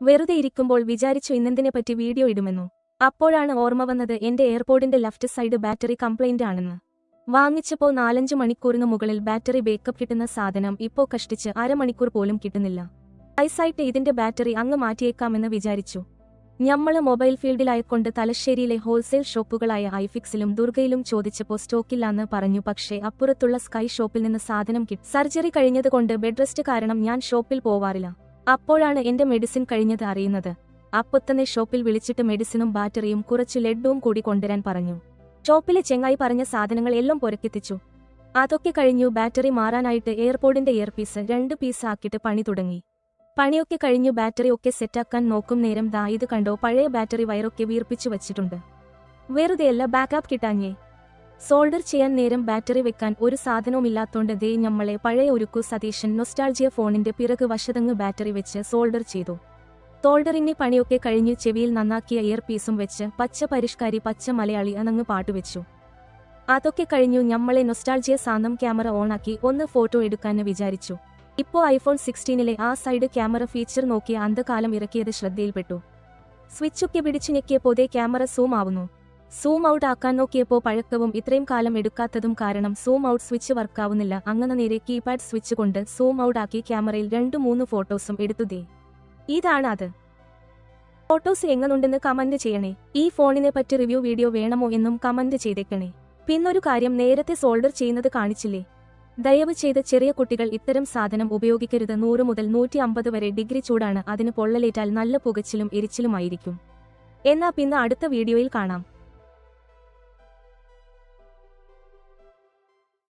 വെറുതെ ഇരിക്കുമ്പോൾ വിചാരിച്ചു ഇന്നെന്തിനെപ്പറ്റി വീഡിയോ ഇടുമെന്നു? അപ്പോഴാണ് ഓർമ്മ വന്നത് എന്റെ എയർപോർട്ടിന്റെ ലെഫ്റ്റ് സൈഡ് ബാറ്ററി കംപ്ലൈന്റ് ആണെന്ന്. വാങ്ങിച്ചപ്പോ നാലഞ്ചു മണിക്കൂറിന് മുകളിൽ ബാറ്ററി ബേക്കപ്പ് കിട്ടുന്ന സാധനം ഇപ്പോ കഷ്ടിച്ച് അരമണിക്കൂർ പോലും കിട്ടുന്നില്ല. ഐസൈറ്റ് ഇതിന്റെ ബാറ്ററി അങ്ങ് മാറ്റിയേക്കാമെന്ന് വിചാരിച്ചു. ഞമ്മൾ മൊബൈൽ ഫീൽഡിലായക്കൊണ്ട് തലശ്ശേരിയിലെ ഹോൾസെയിൽ ഷോപ്പുകളായ ഐഫിക്സിലും ദുർഗയിലും ചോദിച്ചപ്പോ സ്റ്റോക്കില്ലാന്ന് പറഞ്ഞു. പക്ഷേ അപ്പുറത്തുള്ള സ്കൈ ഷോപ്പിൽ നിന്ന് സാധനം കിട്ടി. സർജറി കഴിഞ്ഞതുകൊണ്ട് ബെഡ് റെസ്റ്റ് കാരണം ഞാൻ ഷോപ്പിൽ പോവാറില്ല. അപ്പോഴാണ് എന്റെ മെഡിസിൻ കഴിഞ്ഞത് അറിയുന്നത്. അപ്പത്തന്നെ ഷോപ്പിൽ വിളിച്ചിട്ട് മെഡിസിനും ബാറ്ററിയും കുറച്ച് ലഡ്ഡുവും കൂടി കൊണ്ടുവരാൻ പറഞ്ഞു. ഷോപ്പിലെ ചെങ്ങായി പറഞ്ഞ സാധനങ്ങൾ എല്ലാം പുരക്കെത്തിച്ചു. അതൊക്കെ കഴിഞ്ഞു ബാറ്ററി മാറാനായിട്ട് എയർപോർട്ടിന്റെ ഇയർപീസ് രണ്ട് പീസ് ആക്കിയിട്ട് പണി തുടങ്ങി. പണിയൊക്കെ കഴിഞ്ഞു ബാറ്ററി ഒക്കെ സെറ്റാക്കാൻ നോക്കും നേരം ദാ ഇത് കണ്ടോ പഴയ ബാറ്ററി വയറൊക്കെ വീർപ്പിച്ചു വച്ചിട്ടുണ്ട്. വെറുതെയല്ല ബാക്കപ്പ് കിട്ടാഞ്ഞേ. സോൾഡർ ചെയ്യാൻ നേരം ബാറ്ററി വെക്കാൻ ഒരു സാധനവുമില്ലാത്തോണ്ട് ദേ ഞമ്മളെ പഴയ ഒരുക്കു സതീശൻ നൊസ്റ്റാൾജിയ ഫോണിന്റെ പിറക് വശതങ്ങ് ബാറ്ററി വെച്ച് സോൾഡർ ചെയ്തു. തോൾഡറിന്റെ പണിയൊക്കെ കഴിഞ്ഞ് ചെവിയിൽ നന്നാക്കിയ ഇയർ പീസും വെച്ച് പച്ച പരിഷ്കാരി പച്ച മലയാളി അനങ്ങ് പാട്ടുവെച്ചു അതൊക്കെ കഴിഞ്ഞു ഞമ്മളെ നൊസ്റ്റാൾജിയ സാന്തം ക്യാമറ ഓണാക്കി ഒന്ന് ഫോട്ടോ എടുക്കാന്ന് വിചാരിച്ചു. ഇപ്പോ ഐഫോൺ സിക്സ്റ്റീനിലെ ആ സൈഡ് ക്യാമറ ഫീച്ചർ നോക്കി അന്ധകാലം ഇറക്കിയത് ശ്രദ്ധയിൽപ്പെട്ടു. സ്വിച്ചൊക്കെ പിടിച്ചു ഞെക്കിയപ്പോതേ ക്യാമറ സൂം ആവുന്നു. സൂം ഔട്ട് ആക്കാൻ നോക്കിയപ്പോൾ പഴക്കവും ഇത്രയും കാലം എടുക്കാത്തതും കാരണം സൂം ഔട്ട് സ്വിച്ച് വർക്കാവുന്നില്ല. അങ്ങനെ നേരെ കീപാഡ് സ്വിച്ച് കൊണ്ട് സൂം ഔട്ട് ആക്കി ക്യാമറയിൽ രണ്ടു മൂന്ന് ഫോട്ടോസും എടുത്തുതേ ഇതാണ് അത്. ഫോട്ടോസ് എങ്ങനുണ്ടെന്ന് കമന്റ് ചെയ്യണേ. ഈ ഫോണിനെ പറ്റി റിവ്യൂ വീഡിയോ വേണമോ എന്നും കമന്റ് ചെയ്തേക്കണേ. പിന്നൊരു കാര്യം നേരത്തെ സോൾഡർ ചെയ്യുന്നത് കാണിച്ചില്ലേ? ദയവ് ചെയ്ത് ചെറിയ കുട്ടികൾ ഇത്തരം സാധനം ഉപയോഗിക്കരുത്. നൂറ് മുതൽ നൂറ്റി അമ്പത് വരെ ഡിഗ്രി ചൂടാണ്. അതിന് പൊള്ളലേറ്റാൽ നല്ല പുകച്ചിലും എരിച്ചിലുമായിരിക്കും. എന്നാ പിന്നെ അടുത്ത വീഡിയോയിൽ കാണാം.